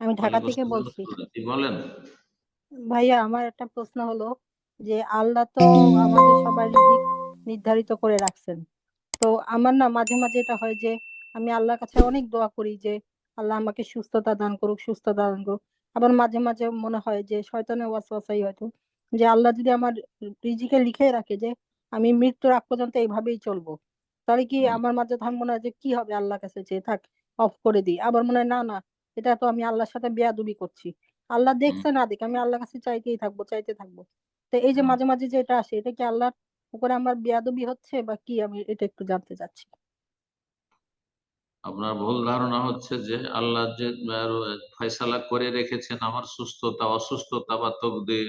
আমি ঢাকা থেকে বলছি। বলেন? ভাইয়া আমার একটা প্রশ্ন হলো যে আল্লাহ তো আমাদের সবার রিজিক নির্ধারিত করে রাখছেন। তো আমার না মাঝে মাঝে এটা হয় যে আমি আল্লাহর কাছে অনেক দোয়া করি যে আল্লাহ আমাকে সুস্থতা দান করুক সুস্থতা দান করুক। আবার মাঝে মাঝে মনে হয় যে শয়তানের ওয়াসওয়াসাই হয়তো। যে আল্লাহ যদি আমার রিজিকে লিখে রাখে যে আমি মৃত্যুর আগ পর্যন্ত এইভাবেই চলবো। তাহলে কি আমার মাঝে মনে হয় যে কি হবে আল্লাহর কাছে? যে থাক অফ করে দিই। আবার মনে হয় না না এটা তো আমি আল্লাহর সাথে বেয়াদবি করছি। আল্লাহ দেখছে না দেখ আমি আল্লাহর কাছে চাইতেই থাকব চাইতে থাকব। তো এই যে মাঝে মাঝে যে এটা আসে এটা কি আল্লাহর উপরে আমার বেয়াদবি হচ্ছে বা কি? আমি এটা একটু জানতে চাচ্ছি। আপনার ভুল ধারণা হচ্ছে যে আল্লাহ যে ফয়সালা করে রেখেছেন আমার সুস্থতা অসুস্থতা বা তকদির।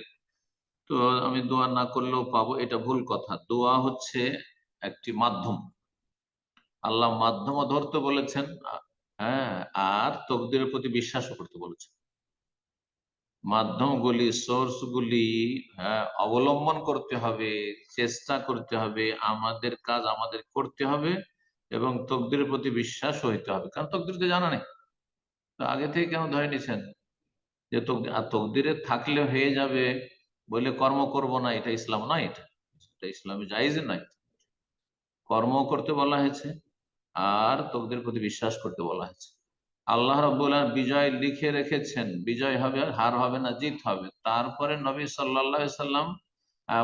তো আমি দোয়া না করলেও পাবো এটা ভুল কথা। দোয়া হচ্ছে একটি মাধ্যম। আল্লাহ মাধ্যমও ধরতে বলেছেন হ্যাঁ আর তকদিরের প্রতি বিশ্বাসও করতে বলেছেন মাধ্যমগুলি সোর্স গুলি হ্যাঁ, অবলম্বন করতে হবে চেষ্টা করতে হবে আমাদের কাজ আমাদের করতে হবে এবং তকদিরের প্রতি বিশ্বাস হইতে হবে। কারণ তকদির তো জানা নেই। তো আগে থেকে কেন ধরে নিছেন? যে আর তকদিরে থাকলে হয়ে যাবে বলে কর্ম করব না এটা ইসলাম নয় এটা। এটা ইসলামে জায়েজ নাই কর্ম করতে বলা হয়েছে। আর তকদির প্রতি বিশ্বাস করতে বলা হয়েছে। আল্লাহ রব্বুল বিজয় লিখে রেখেছেন, বিজয় হবে হার হবে না, জিত হবে। তারপরে নবী আলাইহি সাল্লাম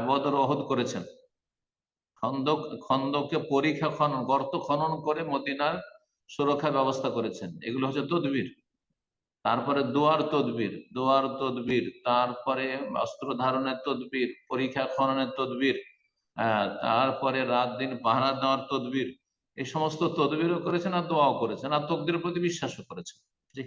বদর ওহদ করেছেন। খন্দক, খন্দকে পরীক্ষা খনন, গর্ত খনন করে মদিনার সুরক্ষা ব্যবস্থা করেছেন। এগুলো হচ্ছে তদবির। তারপরে দোয়ার তদবির দোয়ার তদবির, তারপরে অস্ত্র ধারণের তদবির, পরীক্ষা খননের তদবির তারপরে রাত দিন পাহারা দেওয়ার তদবির এই সমস্ত তদবিরও করেছেন আর দোয়াও করেছেন আর তকদের প্রতি বিশ্বাসও করেছেন। জি।